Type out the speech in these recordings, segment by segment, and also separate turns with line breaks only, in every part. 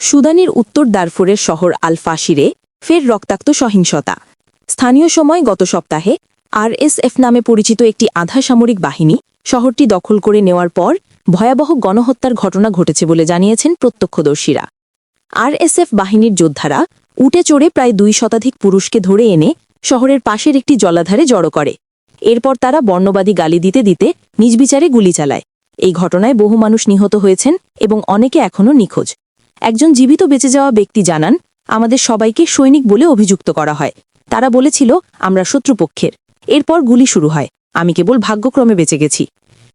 সুদানের উত্তর দারফুরের শহর আল ফাশিরে ফের রক্তাক্ত সহিংসতা। স্থানীয় সময় গত সপ্তাহে আরএসএফ নামে পরিচিত একটি আধা সামরিক বাহিনী শহরটি দখল করে নেওয়ার পর ভয়াবহ গণহত্যার ঘটনা ঘটেছে বলে জানিয়েছেন প্রত্যক্ষদর্শীরা। আরএসএফ বাহিনীর যোদ্ধারা উটে চড়ে প্রায় দুই শতাধিক পুরুষকে ধরে এনে শহরের পাশের একটি জলাধারে জড়ো করে। এরপর তারা বর্ণবাদী গালি দিতে দিতে নিজ বিচারে গুলি চালায়। এই ঘটনায় বহু মানুষ নিহত হয়েছেন এবং অনেকে এখনও নিখোঁজ। একজন জীবিত বেঁচে যাওয়া ব্যক্তি জানান, আমাদের সবাইকে সৈনিক বলে অভিযুক্ত করা হয়। তারা বলেছিল, আমরা শত্রুপক্ষের। এরপর গুলি শুরু হয়। আমি কেবল ভাগ্যক্রমে বেঁচে গেছি।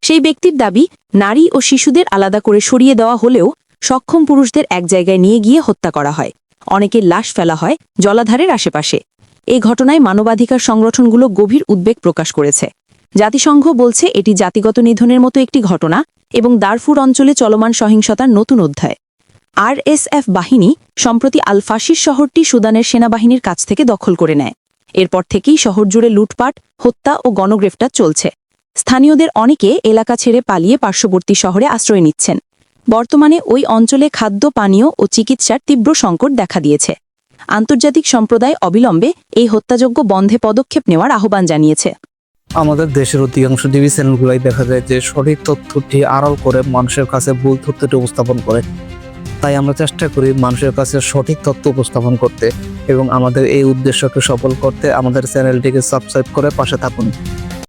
সেই ব্যক্তির দাবি, নারী ও শিশুদের আলাদা করে সরিয়ে দেওয়া হলেও সক্ষম পুরুষদের এক জায়গায় নিয়ে গিয়ে হত্যা করা হয়। অনেকের লাশ ফেলা হয় জলাধারের আশেপাশে। এই ঘটনায় মানবাধিকার সংগঠনগুলো গভীর উদ্বেগ প্রকাশ করেছে। জাতিসংঘ বলছে, এটি জাতিগত নিধনের মতো একটি ঘটনা এবং দারফুর অঞ্চলে চলমান সহিংসতার নতুন অধ্যায়। আরএসএফ বাহিনী সম্প্রতি আল ফাশির শহরটি সুদানের সেনাবাহিনীর কাছ থেকে দখল করে নেয়। এরপর থেকেই শহর জুড়ে লুটপাট, হত্যা ও গণগ্রেফতার চলছে। স্থানীয়দের অনেকে এলাকা ছেড়ে পালিয়ে পার্শ্ববর্তী শহরে আশ্রয় নিচ্ছেন। বর্তমানে ওই অঞ্চলে খাদ্য, পানীয় ও চিকিৎসার তীব্র সংকট দেখা দিয়েছে। আন্তর্জাতিক সম্প্রদায় অবিলম্বে এই হত্যাযোগ্য বন্ধে পদক্ষেপ নেওয়ার আহ্বান জানিয়েছে।
আমাদের দেশের অধিকাংশ টিভি চ্যানেলগুলাই দেখা যায় যে সঠিক তথ্যটি আড়াল করে মানুষের কাছে ভুল তথ্যটি উপস্থাপন করে। তাই আমরা চেষ্টা করি মানুষের কাছে সঠিক তথ্য উপস্থাপন করতে এবং আমাদের এই উদ্দেশ্যকে সফল করতে আমাদের চ্যানেলটিকে সাবস্ক্রাইব করে পাশে থাকুন।